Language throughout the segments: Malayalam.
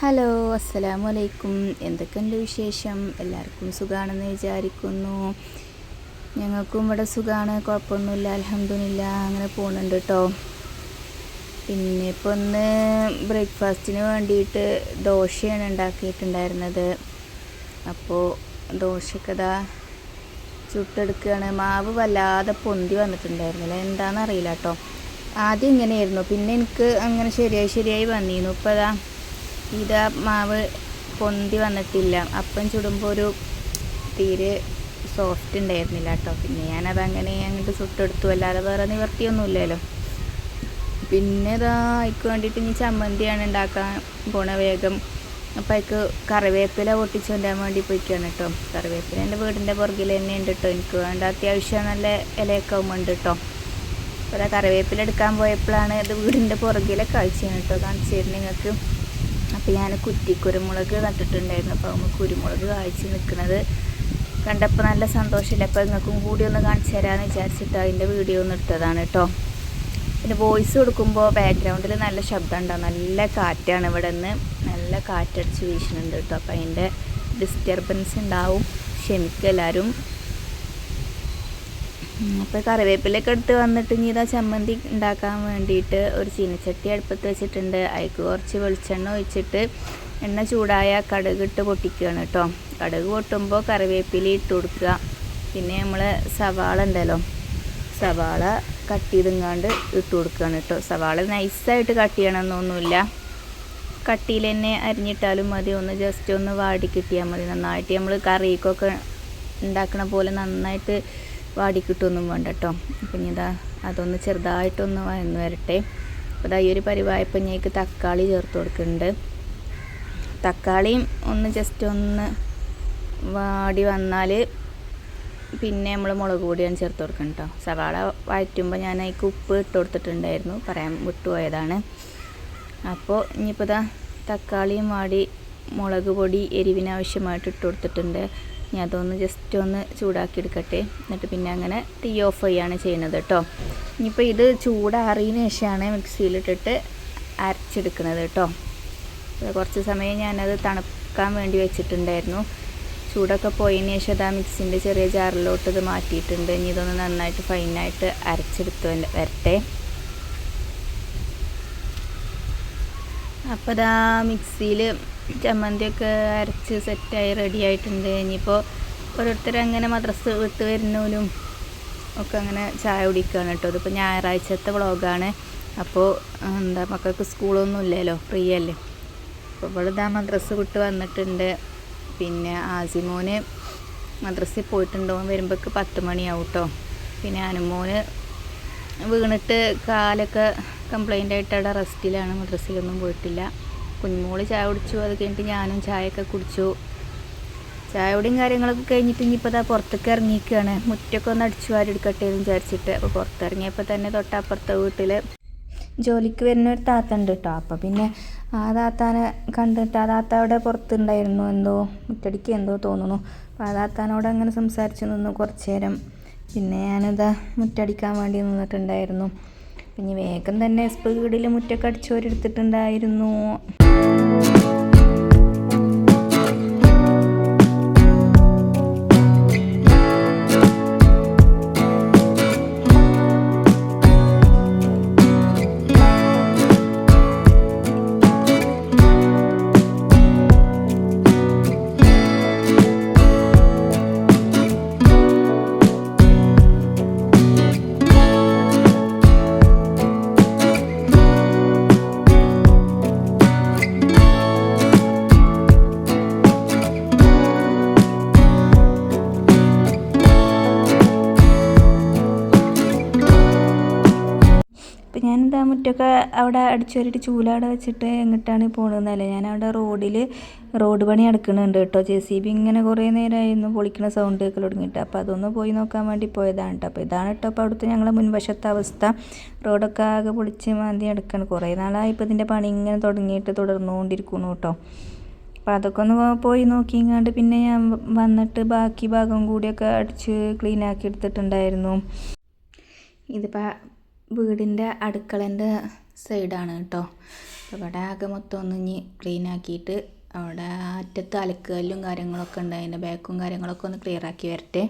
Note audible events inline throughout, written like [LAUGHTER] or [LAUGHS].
ഹലോ അസ്സലാമു അലൈക്കും എന്തൊക്കെയുണ്ട് വിശേഷം? എല്ലാവർക്കും സുഖമാണെന്ന് വിചാരിക്കുന്നു. ഞങ്ങൾക്കും ഇവിടെ സുഖമാണ് കുഴപ്പമൊന്നുമില്ല അലഹമില്ല അങ്ങനെ പോകുന്നുണ്ട് കേട്ടോ പിന്നെ ഇപ്പോൾ ഒന്ന് ബ്രേക്ക്ഫാസ്റ്റിന് വേണ്ടിയിട്ട് ദോശയാണ് ഉണ്ടാക്കിയിട്ടുണ്ടായിരുന്നത്. അപ്പോൾ ദോശയൊക്കെ ചുട്ടെടുക്കുകയാണ് മാവ് വല്ലാതെ പൊന്തി വന്നിട്ടുണ്ടായിരുന്നില്ല. എന്താണെന്ന് അറിയില്ല കേട്ടോ ആദ്യം ഇങ്ങനെയായിരുന്നു. പിന്നെ എനിക്ക് അങ്ങനെ ശരിയായി ശരിയായി വന്നിരുന്നു. ഇപ്പോൾ അതാ ഇതാ മാവ് പൊന്തി വന്നിട്ടില്ല. അപ്പം ചുടുമ്പോൾ ഒരു തീരെ സോഫ്റ്റ് ഉണ്ടായിരുന്നില്ല കേട്ടോ. പിന്നെ ഞാനത് അങ്ങനെ അങ്ങോട്ട് ചുട്ടെടുത്തു. അല്ലാതെ വേറെ നിവർത്തിയൊന്നുമില്ലല്ലോ. പിന്നെ ഇതാ അതിക്ക് വേണ്ടിയിട്ട് ഇനി ചമ്മന്തിയാണ് ഉണ്ടാക്കാൻ പോണ വേഗം. അപ്പം അതിക്ക് കറിവേപ്പില പൊട്ടിച്ചു കൊണ്ടാൻ വേണ്ടി പോയിക്കാണ് കേട്ടോ. കറിവേപ്പില എന്റെ വീടിന്റെ പുറകിൽ തന്നെ ഉണ്ട് കേട്ടോ. എനിക്ക് വേണ്ട അത്യാവശ്യം നല്ല ഇലയൊക്കെ ആവുമ്പോൾ കേട്ടോ. അപ്പോൾ കറിവേപ്പില എടുക്കാൻ പോയപ്പോഴാണ് ഇത് വീടിന്റെ പുറകിലെ കാഴ്ചയാണ് കേട്ടോ കാണിച്ചു തരുന്നത് നിങ്ങൾക്ക്. അപ്പോൾ ഞാൻ കുറ്റി കുരുമുളക് നട്ടിട്ടുണ്ടായിരുന്നു. അപ്പോൾ നമ്മൾ കുരുമുളക് കാഴ്ച നിൽക്കുന്നത് കണ്ടപ്പോൾ നല്ല സന്തോഷമില്ല. അപ്പോൾ നിങ്ങൾക്കും കൂടി ഒന്ന് കാണിച്ചു തരാമെന്ന് വിചാരിച്ചിട്ട് അതിന്റെ വീഡിയോ ഒന്ന് എടുത്തതാണ് കേട്ടോ. പിന്നെ വോയിസ് കൊടുക്കുമ്പോൾ ബാക്ക്ഗ്രൗണ്ടിൽ നല്ല ശബ്ദം ഉണ്ടാവും നല്ല കാറ്റാണ് ഇവിടെ നിന്ന്. നല്ല കാറ്റടിച്ച് വീശുന്നുണ്ട് കേട്ടോ. അപ്പോൾ അതിന്റെ ഡിസ്റ്റർബൻസ് ഉണ്ടാവും. ക്ഷമിക്കുക എല്ലാവരും. അപ്പോൾ കറിവേപ്പിലൊക്കെ എടുത്ത് വന്നിട്ട് ഇനി ഇതാ ചമ്മന്തി ഉണ്ടാക്കാൻ വേണ്ടിയിട്ട് ഒരു ചീനച്ചട്ടി അടുപ്പത്ത് വെച്ചിട്ടുണ്ട്. അതിക്ക് കുറച്ച് വെളിച്ചെണ്ണ ഒഴിച്ചിട്ട് എണ്ണ ചൂടായ കടുക് ഇട്ട് പൊട്ടിക്കുകയാണ് കേട്ടോ. കടുക് പൊട്ടുമ്പോൾ കറിവേപ്പില ഇട്ട് കൊടുക്കുക. പിന്നെ നമ്മൾ സവാള ഉണ്ടല്ലോ സവാള കട്ട് ചെയ്തെങ്ങാണ്ട് ഇട്ട് കൊടുക്കുകയാണ് കേട്ടോ. സവാള നൈസായിട്ട് കട്ട് ചെയ്യണമെന്നൊന്നുമില്ല. കട്ടിയിൽ തന്നെ അരിഞ്ഞിട്ടാലും മതി. ഒന്ന് ജസ്റ്റ് ഒന്ന് വാടി കിട്ടിയാൽ മതി. നന്നായിട്ട് നമ്മൾ കറിക്കൊക്കെ ഉണ്ടാക്കണ പോലെ നന്നായിട്ട് വാടി കിട്ടുമൊന്നും വേണ്ട കേട്ടോ അപ്പം ഇതാ അതൊന്ന് ചെറുതായിട്ടൊന്ന് വന്ന് വരട്ടെ. അപ്പോൾ ഇതാ ഈ ഒരു പരിവായപ്പം ഞങ്ങൾക്ക് തക്കാളി ചേർത്ത് കൊടുക്കുന്നുണ്ട്. തക്കാളിയും ഒന്ന് ജസ്റ്റ് ഒന്ന് വാടി വന്നാൽ പിന്നെ നമ്മൾ മുളക് പൊടിയാണ് ചേർത്ത് കൊടുക്കുന്നത് കേട്ടോ സവാള വഴറ്റുമ്പോൾ ഞാൻ അതിക്ക് ഉപ്പ് ഇട്ട് കൊടുത്തിട്ടുണ്ടായിരുന്നു. പറയാൻ വിട്ടുപോയതാണ്. അപ്പോൾ ഇനിയിപ്പോൾ ഇതാ തക്കാളിയും വാടി മുളക് പൊടി എരിവിനാവശ്യമായിട്ട് ഇട്ട് കൊടുത്തിട്ടുണ്ട്. ഇനി അതൊന്ന് ജസ്റ്റ് ഒന്ന് ചൂടാക്കി എടുക്കട്ടെ എന്നിട്ട് പിന്നെ അങ്ങനെ തീ ഓഫ് ചെയ്യാണ് ചെയ്യുന്നത് കേട്ടോ ഇനിയിപ്പോൾ ഇത് ചൂടാറിയതിന് ശേഷമാണ് മിക്സിയിലിട്ടിട്ട് അരച്ചെടുക്കുന്നത് കേട്ടോ കുറച്ച് സമയം ഞാനത് തണുക്കാൻ വേണ്ടി വെച്ചിട്ടുണ്ടായിരുന്നു. ചൂടൊക്കെ പോയതിന് ശേഷം അത് ആ മിക്സിന്റെ ചെറിയ ജാറിലോട്ട് ഇത് മാറ്റിയിട്ടുണ്ട്. ഇനി ഇതൊന്ന് നന്നായിട്ട് ഫൈനായിട്ട് അരച്ചെടുത്ത് വരട്ടെ. അപ്പോൾ ഇതാ മിക്സിയിൽ ചമ്മന്തിയൊക്കെ അരച്ച് സെറ്റായി റെഡി ആയിട്ടുണ്ട്. ഇനിയിപ്പോൾ ഓരോരുത്തർ അങ്ങനെ മദ്രസ് വിട്ട് വരുന്നവരും ഒക്കെ അങ്ങനെ ചായ കുടിക്കുകയാണ് കേട്ടോ. ഇതിപ്പോൾ ഞായറാഴ്ചത്തെ വ്ളോഗാണ്. അപ്പോൾ എന്താ മക്കൾക്ക് സ്കൂളൊന്നും ഇല്ലല്ലോ ഫ്രീ അല്ലേ അപ്പോൾ ഇവളിതാ മദ്രസ് വിട്ട് വന്നിട്ടുണ്ട്. പിന്നെ ആസിമോന് മദ്രസ്സിൽ പോയിട്ടുണ്ടോ വരുമ്പോഴേക്ക് പത്ത് മണിയാവും കേട്ടോ. പിന്നെ അനുമോന് വീണിട്ട് കാലൊക്കെ കംപ്ലൈന്റ് ആയിട്ട് അവിടെ റെസ്റ്റിലാണ് മദ്രസയിലൊന്നും പോയിട്ടില്ല. കുഞ്ഞുമോൾ ചായ കുടിച്ചു അത് കഴിഞ്ഞിട്ട് ഞാനും ചായയൊക്കെ കുടിച്ചു. ചായയോടെയും കാര്യങ്ങളൊക്കെ കഴിഞ്ഞിട്ട് ഇനിയിപ്പോൾ അതാ പുറത്തേക്ക് ഇറങ്ങിയിരിക്കുകയാണ്. മുറ്റൊക്കെ ഒന്ന് അടിച്ചു വാരി എടുക്കട്ടെ എന്ന് വിചാരിച്ചിട്ട്. അപ്പോൾ പുറത്തിറങ്ങിയപ്പോൾ തന്നെ തൊട്ടപ്പുറത്തെ വീട്ടിൽ ജോലിക്ക് വരുന്ന ഒരു താത്ത ഉണ്ട് കേട്ടോ അപ്പോൾ പിന്നെ ആ താത്താനെ കണ്ടിട്ട് ആ താത്ത അവിടെ പുറത്തുണ്ടായിരുന്നു. എന്തോ മുറ്റടിക്ക് എന്തോ തോന്നുന്നു. അപ്പോൾ ആ താത്താനോട് അങ്ങനെ സംസാരിച്ചു നിന്നു കുറച്ച് നേരം. പിന്നെ ഞാനിതാ മുറ്റടിക്കാൻ വേണ്ടി നിന്നിട്ടുണ്ടായിരുന്നു. പിന്നെ വേഗം തന്നെ സ്പീഡിൽ മുറ്റൊക്കെ അടിച്ചോരെടുത്തിട്ടുണ്ടായിരുന്നു അവിടെ അടിച്ചുവരിട്ട് ചൂലവിടെ വെച്ചിട്ട് എങ്ങിട്ടാണ് പോകണമെന്നല്ല ഞാൻ അവിടെ റോഡിൽ റോഡ് പണി നടക്കുന്നുണ്ട് കേട്ടോ. ജെ സി ബി ഇങ്ങനെ കുറേ നേരമായിരുന്നു പൊളിക്കുന്ന സൗണ്ട് കേൾക്കൽ തുടങ്ങിയിട്ട്. അപ്പോൾ അതൊന്ന് പോയി നോക്കാൻ വേണ്ടി പോയതാണ് കേട്ടോ. അപ്പോൾ ഇതാണ് കേട്ടോ അപ്പോൾ അവിടുത്തെ ഞങ്ങളെ മുൻവശത്തെ അവസ്ഥ. റോഡൊക്കെ ആകെ പൊളിച്ച് മാന്തി അടക്കണം കുറേ നാളായി ഇപ്പോൾ ഇതിന്റെ പണി ഇങ്ങനെ തുടങ്ങിയിട്ട് തുടർന്നുകൊണ്ടിരിക്കുന്നു കേട്ടോ. അപ്പോൾ അതൊക്കെ ഒന്ന് പോയി നോക്കിങ്ങാണ്ട് പിന്നെ ഞാൻ വന്നിട്ട് ബാക്കി ഭാഗം കൂടിയൊക്കെ അടിച്ച് ക്ലീൻ ആക്കി എടുത്തിട്ടുണ്ടായിരുന്നു. ഇതിപ്പോൾ വീടിന്റെ അടുക്കളന്റെ സൈഡാണ് കേട്ടോ. ഇവിടെ ആകെ മൊത്തം ഒന്ന് ഇനി ക്ലീൻ ആക്കിയിട്ട് അവിടെ അറ്റത്ത് അലക്കുകല്ലും കാര്യങ്ങളൊക്കെ ഉണ്ട്. അതിന്റെ ബാക്കും കാര്യങ്ങളൊക്കെ ഒന്ന് ക്ലിയർ ആക്കി വരട്ടെ.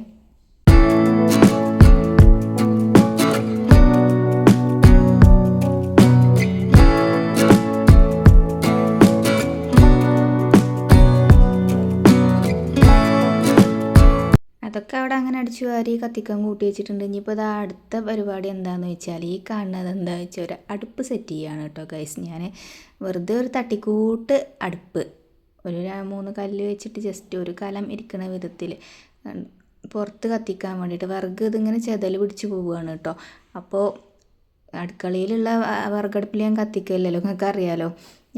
അതൊക്കെ അവിടെ അങ്ങനെ അടിച്ചു വാരി കത്തിക്കാൻ കൂട്ടി വെച്ചിട്ടുണ്ട്. ഇനിയിപ്പോൾ ഇത് അടുത്ത പരിപാടി എന്താണെന്ന് വെച്ചാൽ ഈ കാണുന്നത് എന്താ വെച്ചാൽ ഒരു അടുപ്പ് സെറ്റ് ചെയ്യുകയാണ് കേട്ടോ ഗൈസ് ഞാൻ വെറുതെ ഒരു തട്ടിക്കൂട്ട് അടുപ്പ്. ഒരു മൂന്ന് കല്ല് വെച്ചിട്ട് ജസ്റ്റ് ഒരു കലം ഇരിക്കുന്ന വിധത്തിൽ പുറത്ത് കത്തിക്കാൻ വേണ്ടിയിട്ട് വിറക് ഇതിങ്ങനെ ചെതൽ പിടിച്ച് പോവുകയാണ് കേട്ടോ. അപ്പോൾ അടുക്കളയിലുള്ള വിറകടുപ്പിൽ ഞാൻ കത്തിക്കില്ലല്ലോ നിങ്ങൾക്ക് അറിയാലോ.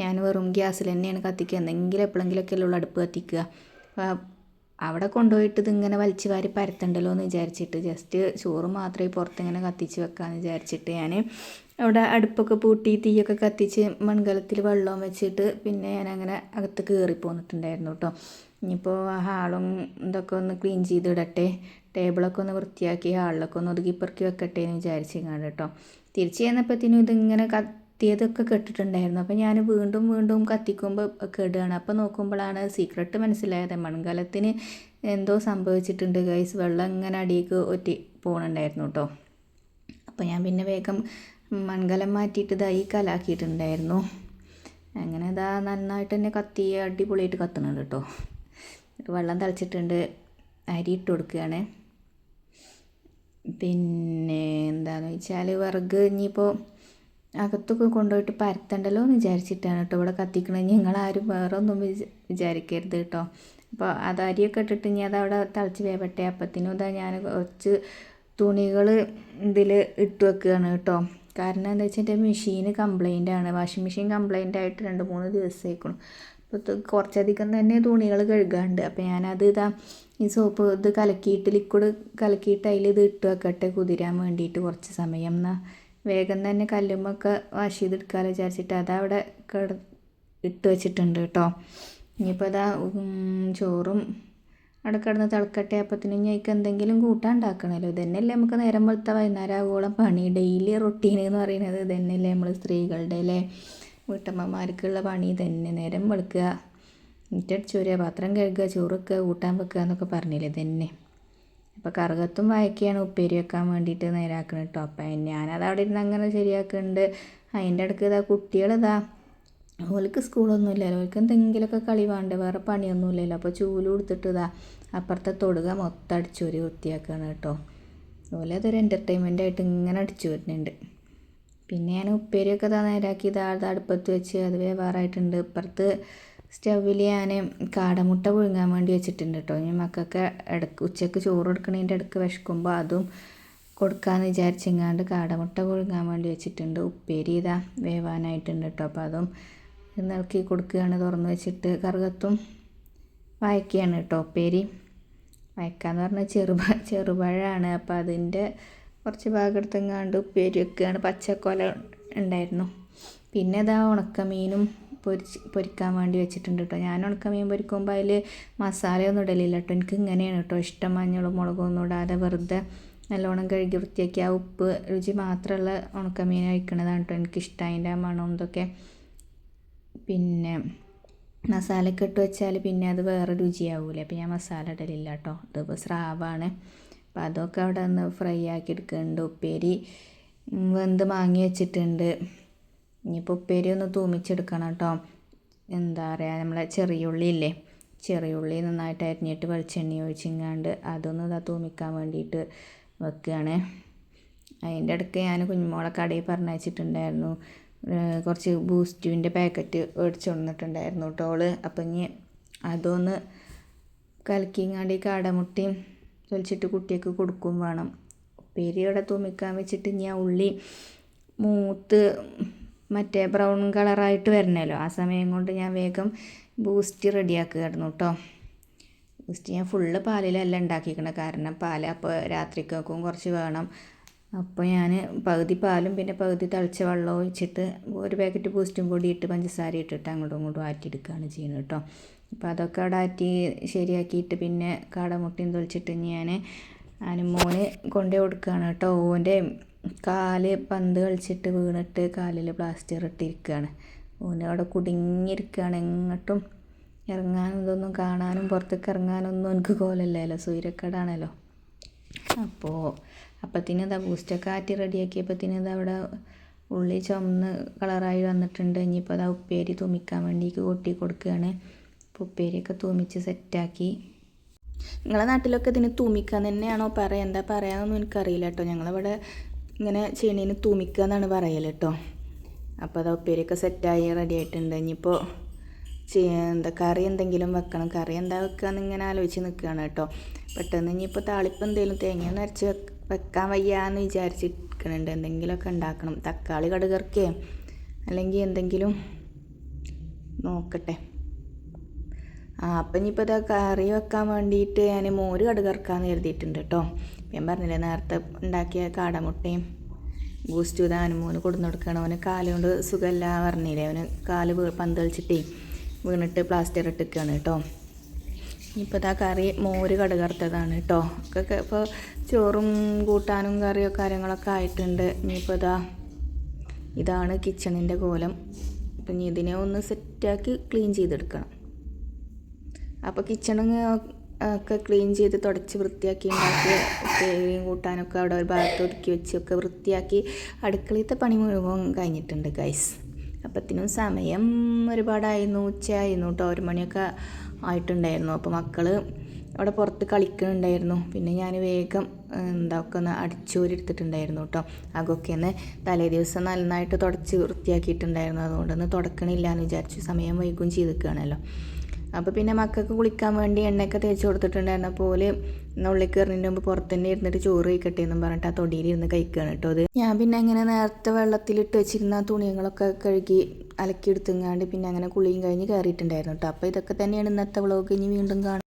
ഞാൻ വെറും ഗ്യാസിൽ തന്നെയാണ് കത്തിക്കുക. എന്തെങ്കിലും എപ്പോഴെങ്കിലുമൊക്കെ ഉള്ള അടുപ്പ് കത്തിക്കുക. അവിടെ കൊണ്ടുപോയിട്ട് ഇതിങ്ങനെ വലിച്ചു വാരി പരത്തണ്ടല്ലോ എന്ന് വിചാരിച്ചിട്ട് ജസ്റ്റ് ചോറ് മാത്രമേ പുറത്തിങ്ങനെ കത്തിച്ച് വെക്കാമെന്ന് വിചാരിച്ചിട്ട് ഞാൻ അവിടെ അടുപ്പൊക്കെ പൂട്ടി തീയൊക്കെ കത്തിച്ച് മൺകലത്തിൽ വെള്ളവും വെച്ചിട്ട് പിന്നെ ഞാനങ്ങനെ അകത്ത് കയറി പോന്നിട്ടുണ്ടായിരുന്നു കേട്ടോ ഇനിയിപ്പോൾ ഹാളും ഇതൊക്കെ ഒന്ന് ക്ലീൻ ചെയ്തിടട്ടെ. ടേബിളൊക്കെ ഒന്ന് വൃത്തിയാക്കി ഹാളിലൊക്കെ ഒന്ന് ഒതുക്കി വെക്കട്ടെ എന്ന് വിചാരിച്ചിങ്ങാണ്ട് കേട്ടോ തിരിച്ച് ചെന്നപ്പോഴത്തേനും ഇതിങ്ങനെ കത്തിയതൊക്കെ കെട്ടിട്ടുണ്ടായിരുന്നു. അപ്പോൾ ഞാൻ വീണ്ടും വീണ്ടും കത്തിക്കുമ്പോൾ കെടുകയാണ്. അപ്പോൾ നോക്കുമ്പോഴാണ് സീക്രട്ട് മനസ്സിലായത്. മൺകലത്തിന് എന്തോ സംഭവിച്ചിട്ടുണ്ട് ഗൈസ് വെള്ളം ഇങ്ങനെ അടിയിലേക്ക് ഒറ്റി പോകണുണ്ടായിരുന്നു കേട്ടോ അപ്പോൾ ഞാൻ പിന്നെ വേഗം മൺകലം മാറ്റിയിട്ട് ഇതാ കലാക്കിയിട്ടുണ്ടായിരുന്നു. അങ്ങനെ ഇതാ നന്നായിട്ട് തന്നെ കത്തി അടിപൊളിയായിട്ട് കത്തുന്നുണ്ട് കേട്ടോ വെള്ളം തിളച്ചിട്ടുണ്ട്. അരി ഇട്ട് കൊടുക്കുകയാണ് പിന്നെ എന്താണെന്ന് വെച്ചാൽ വിറക് ഇനിയിപ്പോൾ അകത്തൊക്കെ കൊണ്ടുപോയിട്ട് പരത്തണ്ടല്ലോ എന്ന് വിചാരിച്ചിട്ടാണ് കേട്ടോ ഇവിടെ കത്തിക്കണത്. നിങ്ങളാരും വേറെ ഒന്നും വിച വിചാരിക്കരുത് കേട്ടോ. അപ്പോൾ അത് അരിയൊക്കെ ഇട്ടിട്ട് ഞാൻ അതവിടെ തളിച്ച് വേവട്ടെ. അപ്പത്തിനും ഇതാ ഞാൻ കുറച്ച് തുണികൾ ഇതിൽ ഇട്ട് വെക്കുകയാണ് കേട്ടോ. കാരണം എന്താ വെച്ചാൽ എന്റെ മെഷീന് കംപ്ലൈന്റ് ആണ്. വാഷിംഗ് മെഷീൻ കംപ്ലൈന്റ് ആയിട്ട് രണ്ട് മൂന്ന് ദിവസമായിക്കണം. അപ്പോൾ കുറച്ചധികം തന്നെ തുണികൾ കഴുകാണ്ട്. അപ്പോൾ ഞാനത് ഇതാ ഈ സോപ്പ് ഇത് കലക്കിയിട്ട് ലിക്വിഡ് കലക്കിയിട്ട് അതിൽ ഇത് ഇട്ട് വെക്കട്ടെ കുതിരാൻ വേണ്ടിയിട്ട് കുറച്ച് സമയം. എന്നാൽ വേഗം തന്നെ കല്ലുമ്മൊക്കെ വാഷ് ചെയ്തെടുക്കാമല്ലോ വിചാരിച്ചിട്ട് അതവിടെ കിട ഇട്ട് വെച്ചിട്ടുണ്ട് കേട്ടോ. ഇനിയിപ്പോൾ അതാ ചോറും അവിടെ കിടന്ന് തിളക്കട്ടെ അപ്പത്തിന് ഇനി അതിക്ക് എന്തെങ്കിലും കൂട്ടാൻ ഉണ്ടാക്കണമല്ലോ ഇതന്നെയല്ലേ നമുക്ക് നേരം വെളുത്ത വൈകുന്നേരം ആവോളം പണി. ഡെയിലി റൊട്ടീൻ എന്ന് പറയുന്നത് ഇതന്നെയല്ലേ നമ്മൾ സ്ത്രീകളുടെ അല്ലേ? വീട്ടമ്മമാർക്കുള്ള പണി തന്നെ നേരം വെളുക്കുക മുറ്റടിച്ച് വരിക പാത്രം കഴുകുക ചോറ് വെക്കുക കൂട്ടാൻ വെക്കുക എന്നൊക്കെ പറഞ്ഞില്ലേ ഇതന്നെ. അപ്പോൾ കറുകത്തും വായക്കയാണ് ഉപ്പേരി വെക്കാൻ വേണ്ടിയിട്ട് നേരാക്കണം കേട്ടോ അപ്പം ഞാനത് അവിടെ ഇരുന്ന് അങ്ങനെ ശരിയാക്കുന്നുണ്ട് അതിന്റെ ഇടയ്ക്ക് ഇതാ കുട്ടികളിതാ ഓൾക്ക് സ്കൂളൊന്നും ഇല്ലല്ലോ ഓൾക്ക് എന്തെങ്കിലുമൊക്കെ കളി വേണ്ട വേറെ പണിയൊന്നും ഇല്ലല്ലോ അപ്പോൾ ചൂൽ കൊടുത്തിട്ട് ഇതാ അപ്പുറത്തെ തൊടുക മൊത്തം അടിച്ചു വരി വൃത്തിയാക്കുകയാണ് കേട്ടോ അതുപോലെ അതൊരു എന്റർടൈൻമെന്റ് ആയിട്ട് ഇങ്ങനെ അടിച്ചു വരുന്നുണ്ട്. പിന്നെ ഞാൻ ഉപ്പേരിയൊക്കെ ഇതാ നേരാക്കി ഇതാ അടുപ്പത്ത് വെച്ച് അത് വേവാറായിട്ടുണ്ട്. ഇപ്പുറത്ത് സ്റ്റൗവിൽ ഞാൻ കാടമുട്ട പുഴുങ്ങാൻ വേണ്ടി വെച്ചിട്ടുണ്ട് കേട്ടോ. ഇനി മക്കൾക്ക് ഇടയ്ക്ക് ഉച്ചയ്ക്ക് ചോറ് കൊടുക്കണതിന്റെ ഇടയ്ക്ക് വിശക്കുമ്പോൾ അതും കൊടുക്കാമെന്ന് വിചാരിച്ചെങ്ങാണ്ട് കാടമുട്ട പുഴുങ്ങാൻ വേണ്ടി വെച്ചിട്ടുണ്ട്. ഉപ്പേരി ഇതാ വേവാനായിട്ടുണ്ട് കേട്ടോ. അപ്പോൾ അതും ഇളക്കി കൊടുക്കുകയാണ് തുറന്ന് വെച്ചിട്ട് കറുകത്തും വായിക്കുകയാണ് കേട്ടോ ഉപ്പേരി. വായിക്കാന്ന് പറഞ്ഞാൽ ചെറുപ [LAUGHS] ചെറുപഴമാണ് അപ്പോൾ അതിന്റെ കുറച്ച് ഭാഗം എടുത്തെങ്ങാണ്ട് ഉപ്പേരി വെക്കുകയാണ്. പച്ചക്കൊല ഉണ്ടായിരുന്നു. പിന്നെ ഇതാ ഉണക്കമീനും പൊരിച്ച് പൊരിക്കാൻ വേണ്ടി വെച്ചിട്ടുണ്ട് കേട്ടോ ഞാൻ ഉണക്കമീൻ പൊരിക്കുമ്പോൾ അതിൽ മസാലയൊന്നും ഇടലില്ല കേട്ടോ എനിക്ക് ഇങ്ങനെയാണ് കേട്ടോ ഇഷ്ടം. മഞ്ഞളും മുളകും ഒന്നും ഇടാതെ വെറുതെ നല്ലോണം കഴുകി വൃത്തിയാക്കി ആ ഉപ്പ് രുചി മാത്രമുള്ള ഉണക്കമീൻ കഴിക്കണതാണ് കേട്ടോ എനിക്കിഷ്ടം. അതിന്റെ ആ മണവും ഇതൊക്കെ. പിന്നെ മസാലയൊക്കെ ഇട്ട് വെച്ചാൽ പിന്നെ അത് വേറെ രുചിയാവൂലേ. അപ്പം ഞാൻ മസാല ഇടലില്ല കേട്ടോ ഇതിപ്പോൾ സ്രാവാണ്. അപ്പോൾ അതൊക്കെ അവിടെ ഒന്ന് ഫ്രൈ ആക്കി എടുക്കുന്നുണ്ട്. ഉപ്പേരി വെന്ത് മാങ്ങി വെച്ചിട്ടുണ്ട്. ഇനിയിപ്പോൾ ഉപ്പേരി ഒന്ന് തൂമിച്ചെടുക്കണം കേട്ടോ. എന്താ പറയുക നമ്മളെ ചെറിയുള്ളി ഇല്ലേ ചെറിയുള്ളി നന്നായിട്ട് അരിഞ്ഞിട്ട് വെളിച്ചെണ്ണ ഒഴിച്ചിങ്ങാണ്ട് അതൊന്ന് ഇതാ തൂമിക്കാൻ വേണ്ടിയിട്ട് വെക്കുകയാണ് അതിന്റെ ഇടയ്ക്ക് ഞാൻ കുഞ്ഞുമോളെ കടയിൽ പറഞ്ഞയച്ചിട്ടുണ്ടായിരുന്നു കുറച്ച് ബൂസ്റ്റുവിന്റെ പാക്കറ്റ് മേടിച്ചു കൊണ്ടിട്ടുണ്ടായിരുന്നു ഓൾ. അപ്പം ഇനി അതൊന്ന് കലക്കിങ്ങാണ്ട് ഈ കാടമുട്ടയും തൊലിച്ചിട്ട് കുട്ടിയൊക്കെ കൊടുക്കും വേണം. ഉപ്പേരി ഇവിടെ തൂമിക്കാൻ വെച്ചിട്ട് ആ ഉള്ളി മൂത്ത് മറ്റേ ബ്രൗൺ കളറായിട്ട് വരണമല്ലോ ആ സമയം കൊണ്ട് ഞാൻ വേഗം ബൂസ്റ്റ് റെഡിയാക്കുകയായിരുന്നു കേട്ടോ ബൂസ്റ്റ് ഞാൻ ഫുള്ള് പാലിലല്ല ഉണ്ടാക്കിക്കണം. കാരണം പാൽ അപ്പോൾ രാത്രിക്കൊക്കെ കുറച്ച് വേണം. അപ്പോൾ ഞാൻ പകുതി പാലും പിന്നെ പകുതി തിളച്ച വെള്ളം ഒഴിച്ചിട്ട് ഒരു പാക്കറ്റ് ബൂസ്റ്റും കൂടി ഇട്ട് പഞ്ചസാര ഇട്ടിട്ട് അങ്ങോട്ടും ഇങ്ങോട്ടും ആറ്റിയെടുക്കുകയാണ് ചെയ്യുന്നത് കേട്ടോ അപ്പോൾ അതൊക്കെ അവിടെ ആറ്റി ശരിയാക്കിയിട്ട് പിന്നെ കാടമുട്ടയും തൊളിച്ചിട്ട് ഞാൻ അനുമോന് കൊണ്ടേ കൊടുക്കുകയാണ് കേട്ടോ ഓന്റെ കാൽ പന്ത് കളിച്ചിട്ട് വീണിട്ട് കാലിൽ പ്ലാസ്റ്റർ ഇട്ടിരിക്കുകയാണ് ഓന് അവിടെ കുടുങ്ങിയിരിക്കുകയാണ് എങ്ങോട്ടും ഇറങ്ങാനും ഇതൊന്നും കാണാനും പുറത്തേക്ക് ഇറങ്ങാനൊന്നും എനിക്ക് കോലല്ലല്ലോ സൂര്യക്കേടാണല്ലോ. അപ്പോൾ അപ്പത്തിന് ഇതാ ബൂസ്റ്റൊക്കെ ആറ്റി റെഡിയാക്കിയപ്പത്തിന് ഇതാ അവിടെ ഉള്ളി ചുമന്ന് കളറായി വന്നിട്ടുണ്ട്. ഇനിയിപ്പോൾ അതാ ഉപ്പേരി തൂമിക്കാൻ വേണ്ടിക്ക് കൊട്ടി കൊടുക്കുകയാണ് അപ്പോൾ ഉപ്പേരിയൊക്കെ തൂമിച്ച് സെറ്റാക്കി. നിങ്ങളെ നാട്ടിലൊക്കെ ഇതിന് തൂമിക്കാൻ തന്നെയാണോ പറയുക എന്താ പറയാമെന്നൊന്നും എനിക്കറിയില്ല കേട്ടോ. ഞങ്ങളിവിടെ ഇങ്ങനെ ചെയ്യണേന് തൂമിക്കുക എന്നാണ് പറയൽ കേട്ടോ. അപ്പോൾ അതാ ഉപ്പേരിയൊക്കെ സെറ്റായി റെഡി ആയിട്ടുണ്ട്. ഇനിയിപ്പോൾ എന്താ കറി എന്തെങ്കിലും വെക്കണം. കറി എന്താ വെക്കുകയെന്ന് ഇങ്ങനെ ആലോചിച്ച് നിൽക്കുകയാണ് കേട്ടോ. പെട്ടെന്ന് ഇനിയിപ്പോൾ താളിപ്പ് എന്തെങ്കിലും തേങ്ങ നരച്ച് വെക്കാൻ വയ്യാന്ന് വിചാരിച്ചിരിക്കണുണ്ട്. എന്തെങ്കിലുമൊക്കെ ഉണ്ടാക്കണം. തക്കാളി കടുകർക്കേ അല്ലെങ്കിൽ എന്തെങ്കിലും നോക്കട്ടെ. ആ അപ്പം ഇനിയിപ്പോൾ ഇതാ കറി വെക്കാൻ വേണ്ടിയിട്ട് ഞാൻ മോര് കടുകർക്കാന്ന് കരുതിയിട്ടുണ്ട് കേട്ടോ. ഞാൻ പറഞ്ഞില്ലേ നേരത്തെ ഉണ്ടാക്കിയ കാടമുട്ടയും ബൂസ്റ്റ് ഇത് അനുമോന് കൊടുന്നു കൊടുക്കണം അവന് കാലുകൊണ്ട് സുഖമല്ല പറഞ്ഞില്ലേ. അവന് കാൽ വീ പന്ത് കളിച്ചിട്ടേ വീണിട്ട് പ്ലാസ്റ്റർ ഇട്ടിരിക്കുകയാണ് കേട്ടോ. ഇപ്പോൾ ഇതാ കറി മോര് കടുകറുത്തതാണ് കേട്ടോ. ഒക്കെ ഇപ്പോൾ ചോറും കൂട്ടാനും കറിയോ കാര്യങ്ങളൊക്കെ ആയിട്ടുണ്ട്. ഇനിയിപ്പോൾ ഇതാ ഇതാണ് കിച്ചണിന്റെ കോലം. അപ്പം ഇനി ഇതിനെ ഒന്ന് സെറ്റാക്കി ക്ലീൻ ചെയ്തെടുക്കണം. അപ്പോൾ കിച്ചണും ഒക്കെ ക്ലീൻ ചെയ്ത് തുടച്ച് വൃത്തിയാക്കി ഉണ്ടാക്കി തേങ്ങയും കൂട്ടാനൊക്കെ അവിടെ ഒരു ഭാഗത്ത് ഒതുക്കി വെച്ചൊക്കെ വൃത്തിയാക്കി അടുക്കളയിലത്തെ പണി മുഴുവൻ കഴിഞ്ഞിട്ടുണ്ട് ഗൈസ് അപ്പത്തിനും സമയം ഒരുപാടായിരുന്നു ഉച്ചയായിരുന്നു കേട്ടോ ഒരു മണിയൊക്കെ ആയിട്ടുണ്ടായിരുന്നു. അപ്പോൾ മക്കൾ അവിടെ പുറത്ത് കളിക്കുന്നുണ്ടായിരുന്നു. പിന്നെ ഞാൻ വേഗം എന്താ ഒക്കെ എടുത്തിട്ടുണ്ടായിരുന്നു കേട്ടോ അകൊക്കെ ഒന്ന് തലേ ദിവസം നന്നായിട്ട് തുടച്ച് വൃത്തിയാക്കിയിട്ടുണ്ടായിരുന്നു. അതുകൊണ്ടൊന്ന് തുടക്കണില്ല എന്ന് വിചാരിച്ചു. സമയം വൈകും ചെയ്തിരിക്കുകയാണല്ലോ അപ്പോൾ പിന്നെ മക്കൾക്ക് കുളിക്കാൻ വേണ്ടി എണ്ണയൊക്കെ തേച്ച് കൊടുത്തിട്ടുണ്ടായിരുന്ന. പോലെ ഉള്ളിൽ കയറുന്നതിന് മുമ്പ് പുറത്ത് തന്നെ ഇരുന്നിട്ട് ചോറ് കഴിക്കട്ടെ എന്നും പറഞ്ഞിട്ട് ആ തൊടിയിൽ ഇരുന്ന് കഴിക്കുകയാണ് കേട്ടോ അത്. ഞാൻ പിന്നെ അങ്ങനെ നേരത്തെ വെള്ളത്തിലിട്ട് വെച്ചിരുന്ന തുണികളൊക്കെ കഴുകി അലക്കിയെടുത്തുങ്ങാണ്ട് പിന്നെ അങ്ങനെ കുളിയും കഴിഞ്ഞ് കയറിയിട്ടുണ്ടായിരുന്നു കേട്ടോ. അപ്പോൾ ഇതൊക്കെ തന്നെയാണ് ഇന്നത്തെ വ്ളോഗ് ഇനി വീണ്ടും കാണാം.